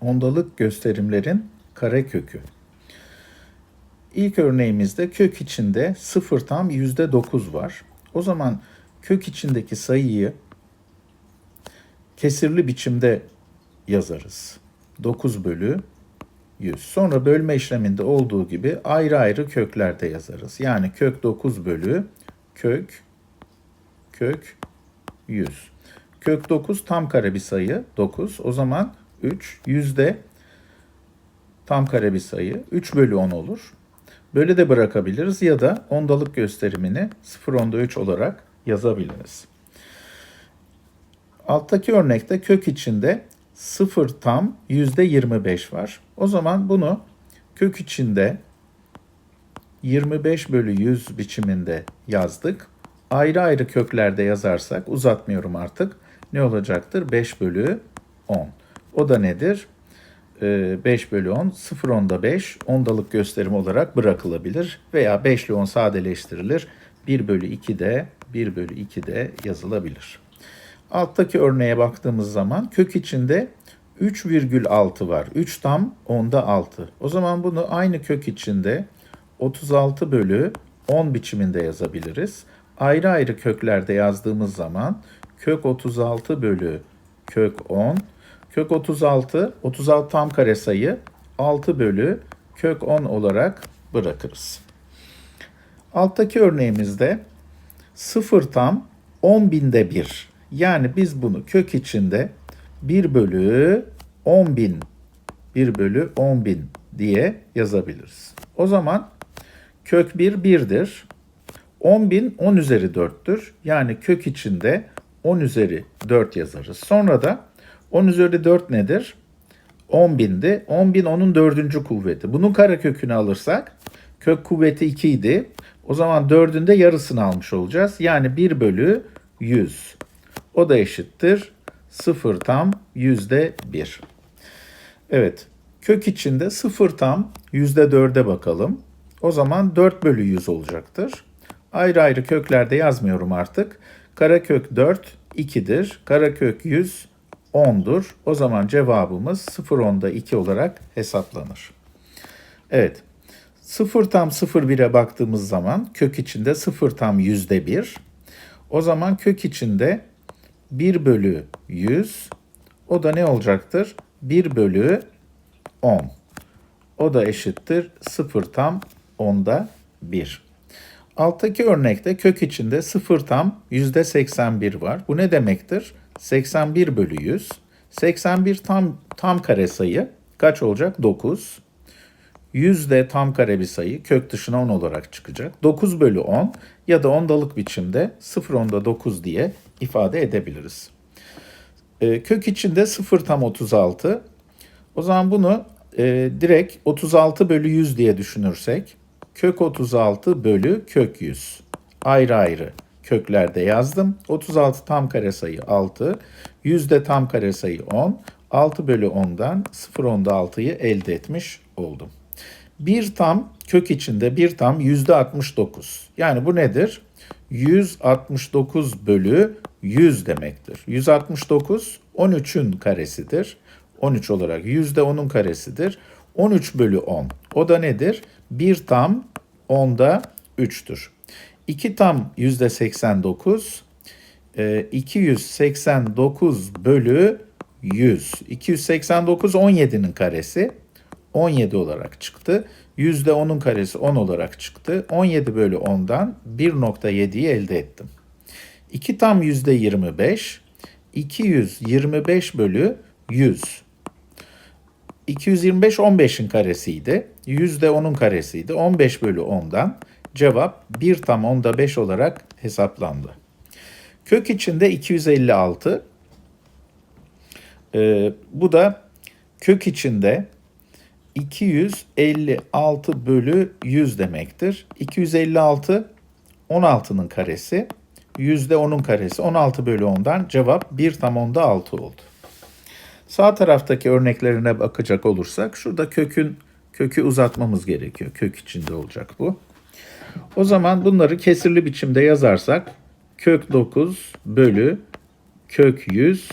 ondalık gösterimlerin karekökü. İlk örneğimizde kök içinde 0 tam %9 var. O zaman kök içindeki sayıyı kesirli biçimde yazarız. 9 bölü 100. Sonra bölme işleminde olduğu gibi ayrı ayrı köklerde yazarız. Yani kök 9 bölü kök kök 100. Kök 9 tam kare bir sayı 9. O zaman 3 yüzde tam kare bir sayı 3 bölü 10 olur. Böyle de bırakabiliriz ya da ondalık gösterimini 0 onda 3 olarak yazabiliriz. Alttaki örnekte kök içinde 0 tam yüzde 25 var. O zaman bunu kök içinde 25 bölü 100 biçiminde yazdık. Ayrı ayrı köklerde yazarsak uzatmıyorum artık. Ne olacaktır? 5 bölü 10. O da nedir? Ee, 5 bölü 10, 0 onda 5 ondalık gösterim olarak bırakılabilir. Veya 5 ile 10 sadeleştirilir. 1 bölü 2 de 1 bölü 2 de yazılabilir. Alttaki örneğe baktığımız zaman kök içinde 3,6 var. 3 tam onda 6. O zaman bunu aynı kök içinde 36 bölü 10 biçiminde yazabiliriz. Ayrı ayrı köklerde yazdığımız zaman kök 36 bölü kök 10. Kök 36, 36 tam kare sayı 6 bölü kök 10 olarak bırakırız. Alttaki örneğimizde 0 tam 10 binde 1. Yani biz bunu kök içinde 1 bölü 10 bin 1 bölü 10 bin diye yazabiliriz. O zaman kök 1 1'dir. 10 bin 10 üzeri 4'tür. Yani kök içinde 10 üzeri 4 yazarız. Sonra da 10 üzeri 4 nedir? 10 bindi. 10 bin onun dördüncü kuvveti. Bunun karekökünü alırsak kök kuvveti 2 idi. O zaman dördün de yarısını almış olacağız. Yani 1 bölü 100. O da eşittir 0 tam yüzde 1. Evet. Kök içinde 0 tam yüzde 4'e bakalım. O zaman 4 bölü 100 olacaktır. Ayrı ayrı köklerde yazmıyorum artık. Karekök 4 2'dir. Karekök 100 10'dur. O zaman cevabımız 0 onda 2 olarak hesaplanır. Evet. 0 tam 0,1'e baktığımız zaman kök içinde 0 tam yüzde 1. O zaman kök içinde 1 bölü 100 o da ne olacaktır? 1 bölü 10. O da eşittir 0 tam onda 1. Alttaki örnekte kök içinde 0 tam yüzde 81 var. Bu ne demektir? 81 bölü 100. 81 tam tam kare sayı kaç olacak? 9. 100 de tam kare bir sayı kök dışına 10 olarak çıkacak. 9 bölü 10 ya da ondalık biçimde 0 onda 9 diye ifade edebiliriz. E, kök içinde 0 tam 36. O zaman bunu e, direkt 36 bölü 100 diye düşünürsek kök 36 bölü kök 100 ayrı ayrı köklerde yazdım. 36 tam kare sayı 6, 100 de tam kare sayı 10. 6 bölü 10'dan 0 onda 6'yı elde etmiş oldum. Bir tam kök içinde bir tam yüzde 69. Yani bu nedir? 169 bölü 100 demektir. 169 13'ün karesidir. 13 olarak yüzde 10'un karesidir. 13 bölü 10. O da nedir? 1 tam 10'da 3'tür. 2 tam yüzde 89. 289 bölü 100. 289 17'nin karesi. 17 olarak çıktı. Yüzde 10'un karesi 10 olarak çıktı. 17 bölü 10'dan 1.7'yi elde ettim. 2 tam yüzde 25. 225 bölü 100. 225 15'in karesiydi. Yüzde 10'un karesiydi. 15 bölü 10'dan cevap 1 tam onda 5 olarak hesaplandı. Kök içinde 256. Ee, bu da kök içinde 256 bölü 100 demektir. 256 16'nın karesi. Yüzde 10'un karesi 16 bölü 10'dan cevap 1 tam onda 6 oldu. Sağ taraftaki örneklerine bakacak olursak şurada kökün kökü uzatmamız gerekiyor. Kök içinde olacak bu. O zaman bunları kesirli biçimde yazarsak kök 9 bölü kök 100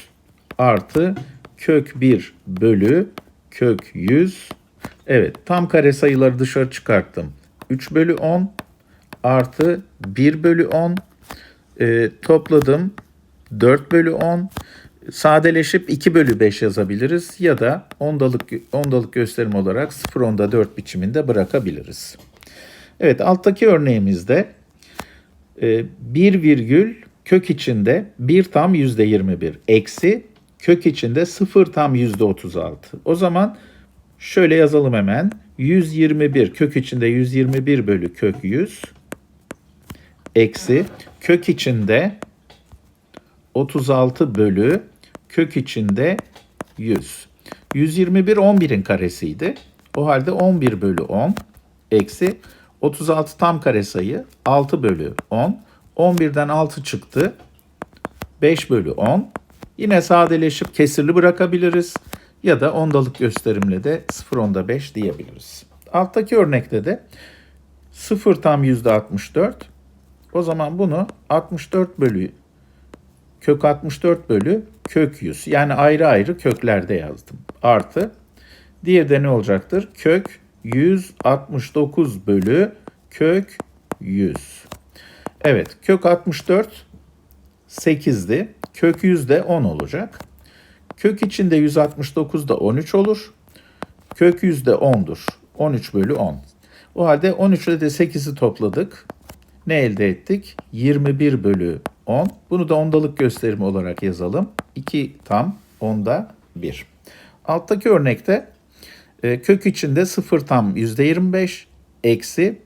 artı kök 1 bölü kök 100. Evet tam kare sayıları dışarı çıkarttım. 3 bölü 10 artı 1 bölü 10 e, topladım 4 bölü 10 sadeleşip 2 bölü 5 yazabiliriz ya da ondalık, ondalık gösterim olarak 0 onda 4 biçiminde bırakabiliriz. Evet alttaki örneğimizde e, 1 virgül kök içinde 1 tam yüzde 21 eksi kök içinde 0 tam yüzde 36. O zaman şöyle yazalım hemen. 121 kök içinde 121 bölü kök 100 eksi kök içinde 36 bölü kök içinde 100. 121 11'in karesiydi. O halde 11 bölü 10 eksi 36 tam kare sayı 6 bölü 10. 11'den 6 çıktı. 5 bölü 10. Yine sadeleşip kesirli bırakabiliriz. Ya da ondalık gösterimle de 0 onda 5 diyebiliriz. Alttaki örnekte de 0 tam yüzde 64. O zaman bunu 64 bölü kök 64 bölü kök 100. Yani ayrı ayrı köklerde yazdım. Artı. Diğeri de ne olacaktır? Kök 169 bölü kök 100. Evet kök 64 8'di. Kök 100 de 10 olacak. Kök içinde 169 da 13 olur. Kök 100 de 10'dur. 13 bölü 10. O halde 13 ile de 8'i topladık. Ne elde ettik? 21 bölü 10. Bunu da ondalık gösterimi olarak yazalım. 2 tam onda 1. Alttaki örnekte e, kök içinde 0 tam %25 eksi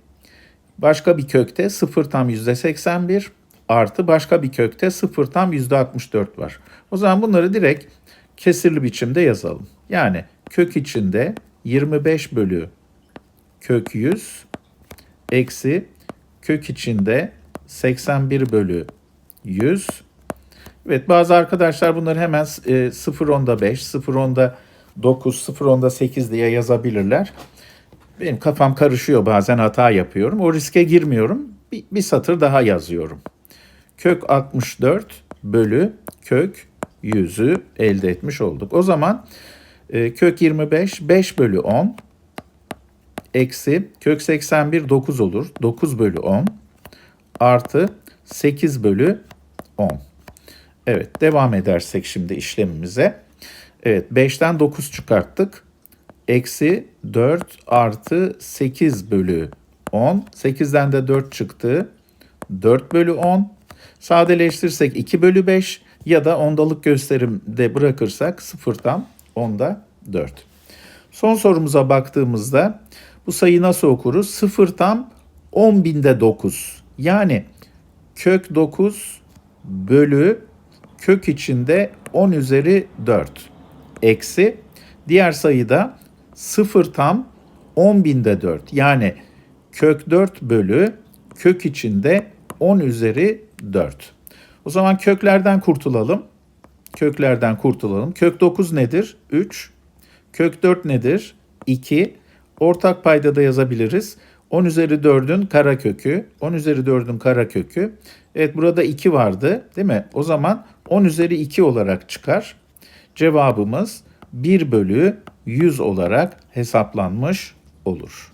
başka bir kökte 0 tam %81 artı başka bir kökte 0 tam %64 var. O zaman bunları direkt kesirli biçimde yazalım. Yani kök içinde 25 bölü kök 100 eksi kök içinde 81 bölü 100. Evet bazı arkadaşlar bunları hemen e, 0 onda 5, 0 onda 9, 0 onda 8 diye yazabilirler. Benim kafam karışıyor bazen hata yapıyorum. O riske girmiyorum. Bir, bir satır daha yazıyorum. Kök 64 bölü kök 100'ü elde etmiş olduk. O zaman e, kök 25 5 bölü 10 eksi kök 81 9 olur. 9 bölü 10 artı 8 bölü 10. Evet devam edersek şimdi işlemimize. Evet 5'ten 9 çıkarttık. Eksi 4 artı 8 bölü 10. 8'den de 4 çıktı. 4 bölü 10. Sadeleştirirsek 2 bölü 5 ya da ondalık gösterimde bırakırsak 0'dan 10'da 4. Son sorumuza baktığımızda bu sayıyı nasıl okuruz? 0 tam 10 binde 9. Yani kök 9 bölü kök içinde 10 üzeri 4 eksi diğer sayıda 0 tam 10 binde 4 yani kök 4 bölü kök içinde 10 üzeri 4. O zaman köklerden kurtulalım. Köklerden kurtulalım. Kök 9 nedir? 3. Kök 4 nedir? 2. Ortak payda da yazabiliriz. 10 üzeri 4'ün kara kökü. 10 üzeri 4'ün kara kökü. Evet burada 2 vardı değil mi? O zaman 10 üzeri 2 olarak çıkar. Cevabımız 1 bölü 100 olarak hesaplanmış olur.